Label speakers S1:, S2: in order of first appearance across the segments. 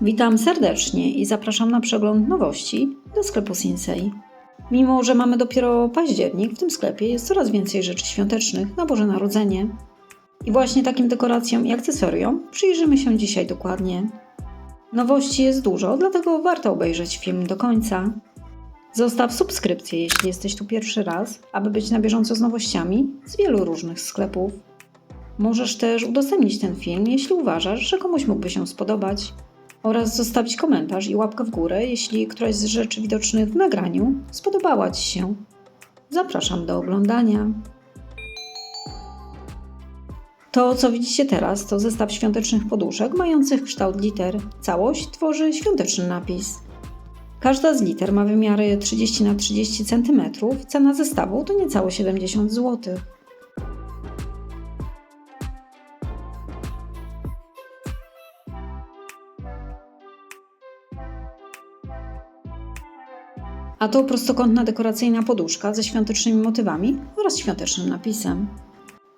S1: Witam serdecznie i zapraszam na przegląd nowości do sklepu Sinsei. Mimo, że mamy dopiero październik, w tym sklepie jest coraz więcej rzeczy świątecznych na Boże Narodzenie. I właśnie takim dekoracjom i akcesoriom przyjrzymy się dzisiaj dokładnie. Nowości jest dużo, dlatego warto obejrzeć film do końca. Zostaw subskrypcję, jeśli jesteś tu pierwszy raz, aby być na bieżąco z nowościami z wielu różnych sklepów. Możesz też udostępnić ten film, jeśli uważasz, że komuś mógłby się spodobać. Oraz zostawić komentarz i łapkę w górę, jeśli któraś z rzeczy widocznych w nagraniu spodobała Ci się. Zapraszam do oglądania. To, co widzicie teraz, to zestaw świątecznych poduszek mających kształt liter. Całość tworzy świąteczny napis. Każda z liter ma wymiary 30 na 30 cm. Cena zestawu to niecałe 70 zł. A to prostokątna dekoracyjna poduszka ze świątecznymi motywami oraz świątecznym napisem.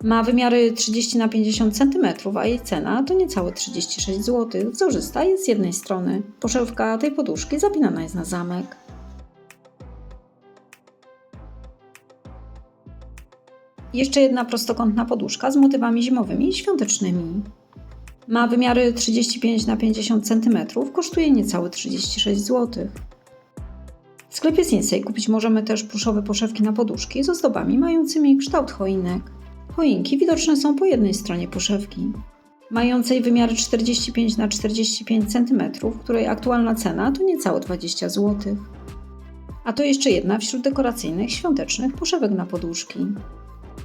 S1: Ma wymiary 30 na 50 cm, a jej cena to niecałe 36 zł. Wzorzysta jest z jednej strony. Poszelka tej poduszki zapinana jest na zamek. Jeszcze jedna prostokątna poduszka z motywami zimowymi i świątecznymi. Ma wymiary 35 na 50 cm, kosztuje niecałe 36 zł. W sklepie Sinsei kupić możemy też pluszowe poszewki na poduszki z ozdobami mającymi kształt choinek. Choinki widoczne są po jednej stronie poszewki. Mającej wymiary 45 na 45 cm, której aktualna cena to niecałe 20 zł. A to jeszcze jedna wśród dekoracyjnych świątecznych poszewek na poduszki.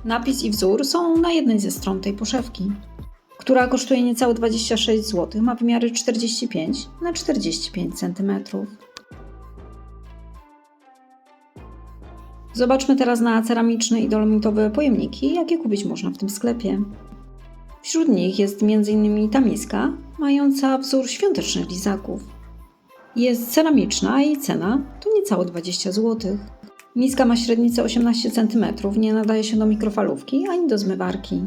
S1: Napis i wzór są na jednej ze stron tej poszewki, która kosztuje niecałe 26 zł, ma wymiary 45 na 45 cm. Zobaczmy teraz na ceramiczne i dolomitowe pojemniki, jakie kupić można w tym sklepie. Wśród nich jest m.in. ta miska, mająca wzór świątecznych lizaków. Jest ceramiczna, a jej cena to niecałe 20 zł. Miska ma średnicę 18 cm, nie nadaje się do mikrofalówki ani do zmywarki.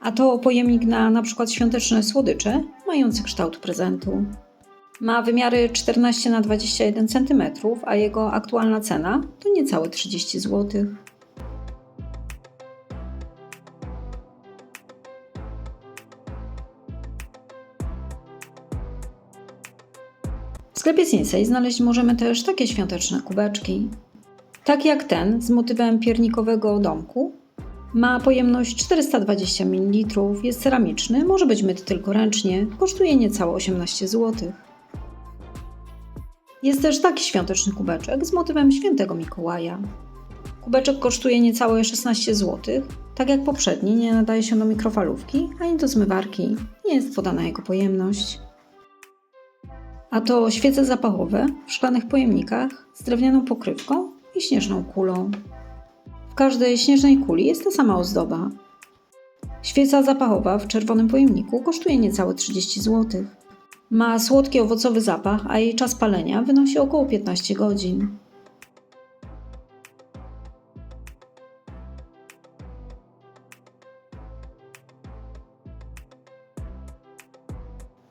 S1: A to pojemnik na np. świąteczne słodycze, mający kształt prezentu. Ma wymiary 14 na 21 cm, a jego aktualna cena to niecałe 30 zł. W sklepie Sinsei znaleźć możemy też takie świąteczne kubeczki. Tak jak ten z motywem piernikowego domku, ma pojemność 420 ml, jest ceramiczny, może być myty tylko ręcznie, kosztuje niecałe 18 zł. Jest też taki świąteczny kubeczek z motywem świętego Mikołaja. Kubeczek kosztuje niecałe 16 zł. Tak jak poprzedni, nie nadaje się do mikrofalówki ani do zmywarki. Nie jest podana jego pojemność. A to świece zapachowe w szklanych pojemnikach z drewnianą pokrywką i śnieżną kulą. W każdej śnieżnej kuli jest ta sama ozdoba. Świeca zapachowa w czerwonym pojemniku kosztuje niecałe 30 zł. Ma słodki owocowy zapach, a jej czas palenia wynosi około 15 godzin.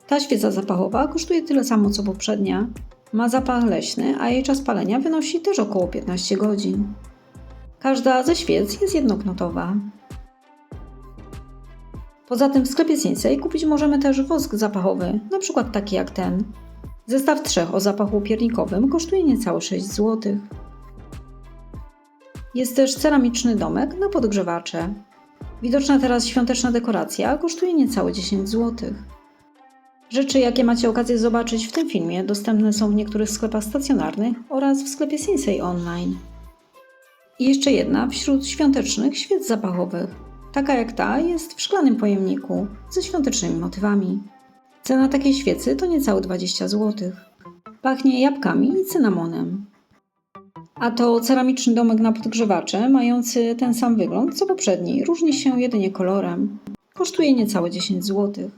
S1: Ta świeca zapachowa kosztuje tyle samo co poprzednia. Ma zapach leśny, a jej czas palenia wynosi też około 15 godzin. Każda ze świec jest jednoknotowa. Poza tym w sklepie Sinsei kupić możemy też wosk zapachowy, np. taki jak ten. Zestaw trzech o zapachu piernikowym kosztuje niecałe 6 zł. Jest też ceramiczny domek na podgrzewacze. Widoczna teraz świąteczna dekoracja kosztuje niecałe 10 zł. Rzeczy, jakie macie okazję zobaczyć w tym filmie, dostępne są w niektórych sklepach stacjonarnych oraz w sklepie Sinsei Online. I jeszcze jedna wśród świątecznych świec zapachowych. Taka jak ta jest w szklanym pojemniku ze świątecznymi motywami. Cena takiej świecy to niecałe 20 zł. Pachnie jabłkami i cynamonem. A to ceramiczny domek na podgrzewacze, mający ten sam wygląd co poprzedni, różni się jedynie kolorem. Kosztuje niecałe 10 zł.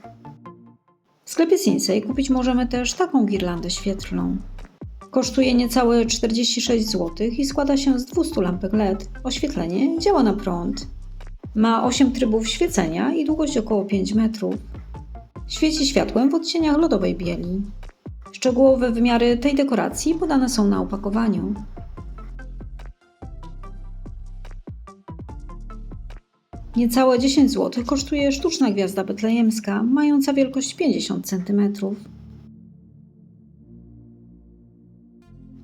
S1: W sklepie Sinsei kupić możemy też taką girlandę świetlną. Kosztuje niecałe 46 zł i składa się z 200 lampek LED. Oświetlenie działa na prąd. Ma 8 trybów świecenia i długość około 5 metrów. Świeci światłem w odcieniach lodowej bieli. Szczegółowe wymiary tej dekoracji podane są na opakowaniu. Niecałe 10 zł kosztuje sztuczna gwiazda betlejemska, mająca wielkość 50 cm.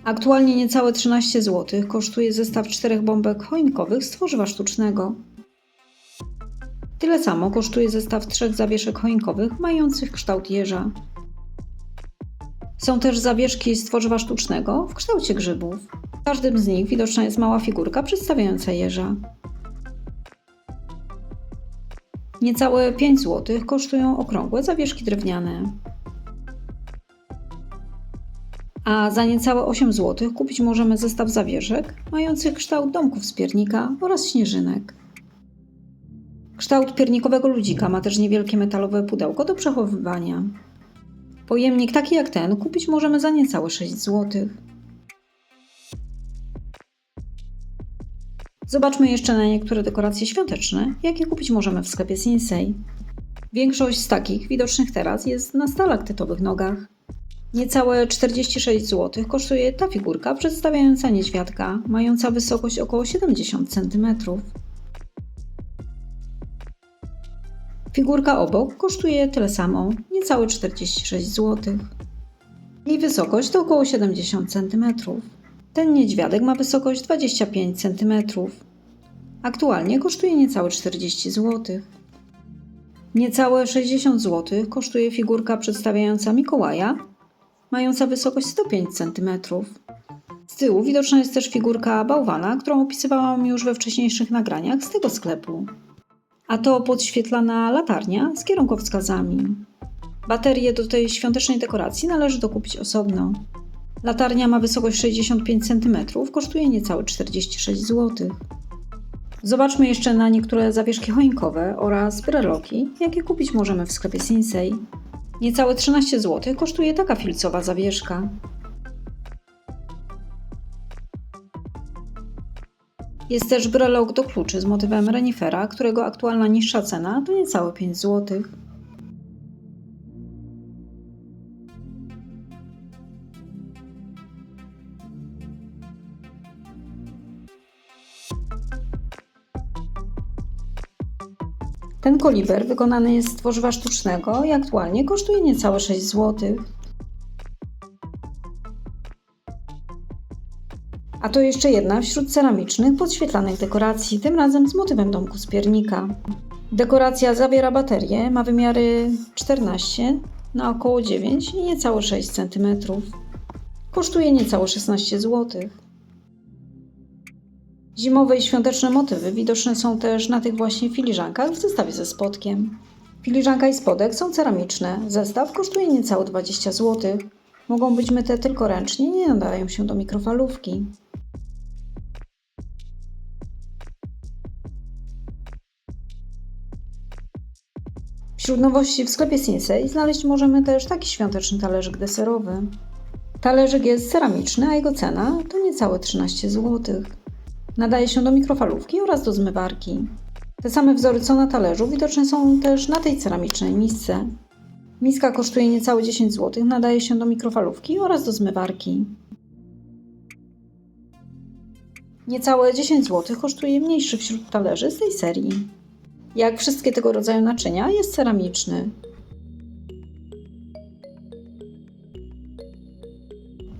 S1: Aktualnie niecałe 13 zł kosztuje zestaw czterech bombek choinkowych z tworzywa sztucznego. Tyle samo kosztuje zestaw trzech zawieszek choinkowych mających kształt jeża. Są też zawieszki z tworzywa sztucznego w kształcie grzybów. W każdym z nich widoczna jest mała figurka przedstawiająca jeża. Niecałe 5 zł kosztują okrągłe zawieszki drewniane. A za niecałe 8 zł kupić możemy zestaw zawieszek mających kształt domków z piernika oraz śnieżynek. Kształt piernikowego ludzika ma też niewielkie metalowe pudełko do przechowywania. Pojemnik taki jak ten kupić możemy za niecałe 6 zł. Zobaczmy jeszcze na niektóre dekoracje świąteczne, jakie kupić możemy w sklepie Sinsei. Większość z takich widocznych teraz jest na stalaktytowych nogach. Niecałe 46 zł kosztuje ta figurka przedstawiająca niedźwiadka, mająca wysokość około 70 cm. Figurka obok kosztuje tyle samo, niecałe 46 zł. Jej wysokość to około 70 cm. Ten niedźwiadek ma wysokość 25 cm. Aktualnie kosztuje niecałe 40 zł. Niecałe 60 zł kosztuje figurka przedstawiająca Mikołaja, mająca wysokość 105 cm. Z tyłu widoczna jest też figurka bałwana, którą opisywałam już we wcześniejszych nagraniach z tego sklepu. A to podświetlana latarnia z kierunkowskazami. Baterie do tej świątecznej dekoracji należy dokupić osobno. Latarnia ma wysokość 65 cm, kosztuje niecałe 46 zł. Zobaczmy jeszcze na niektóre zawieszki choinkowe oraz breloki, jakie kupić możemy w sklepie Sinsei. Niecałe 13 zł kosztuje taka filcowa zawieszka. Jest też brelok do kluczy z motywem renifera, którego aktualna niższa cena to niecałe 5 zł. Ten koliber wykonany jest z tworzywa sztucznego i aktualnie kosztuje niecałe 6 zł. To jeszcze jedna wśród ceramicznych podświetlanych dekoracji, tym razem z motywem domku z piernika. Dekoracja zawiera baterię, ma wymiary 14 na około 9 i niecałe 6 cm. Kosztuje niecałe 16 zł. Zimowe i świąteczne motywy widoczne są też na tych właśnie filiżankach w zestawie ze spodkiem. Filiżanka i spodek są ceramiczne. Zestaw kosztuje niecałe 20 zł. Mogą być myte tylko ręcznie, nie nadają się do mikrofalówki. Wśród nowości w sklepie Sinsei znaleźć możemy też taki świąteczny talerzyk deserowy. Talerzyk jest ceramiczny, a jego cena to niecałe 13 zł. Nadaje się do mikrofalówki oraz do zmywarki. Te same wzory co na talerzu widoczne są też na tej ceramicznej misce. Miska kosztuje niecałe 10 zł, nadaje się do mikrofalówki oraz do zmywarki. Niecałe 10 zł kosztuje mniejszy wśród talerzy z tej serii. Jak wszystkie tego rodzaju naczynia, jest ceramiczny.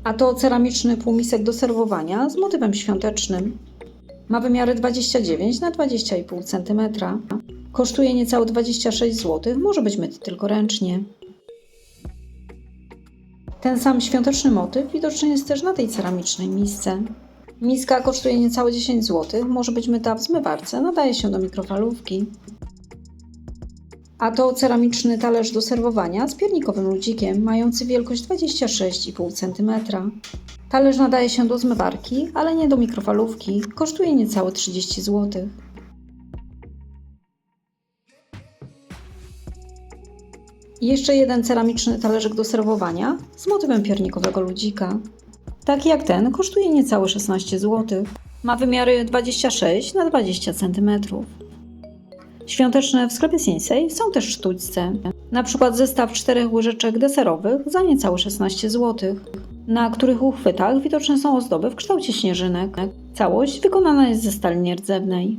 S1: A to ceramiczny półmisek do serwowania z motywem świątecznym. Ma wymiary 29 na 20,5 cm. Kosztuje niecałe 26 zł, może być myty tylko ręcznie. Ten sam świąteczny motyw widoczny jest też na tej ceramicznej misce. Miska kosztuje niecałe 10 zł, może być myta w zmywarce, nadaje się do mikrofalówki. A to ceramiczny talerz do serwowania z piernikowym ludzikiem, mający wielkość 26,5 cm. Talerz nadaje się do zmywarki, ale nie do mikrofalówki. Kosztuje niecałe 30 zł. I jeszcze jeden ceramiczny talerzyk do serwowania z motywem piernikowego ludzika. Taki jak ten kosztuje niecałe 16 zł. Ma wymiary 26 na 20 cm. Świąteczne w sklepie Sinsei są też sztućce. Na przykład zestaw czterech łyżeczek deserowych za niecałe 16 zł, na których uchwytach widoczne są ozdoby w kształcie śnieżynek. Całość wykonana jest ze stali nierdzewnej.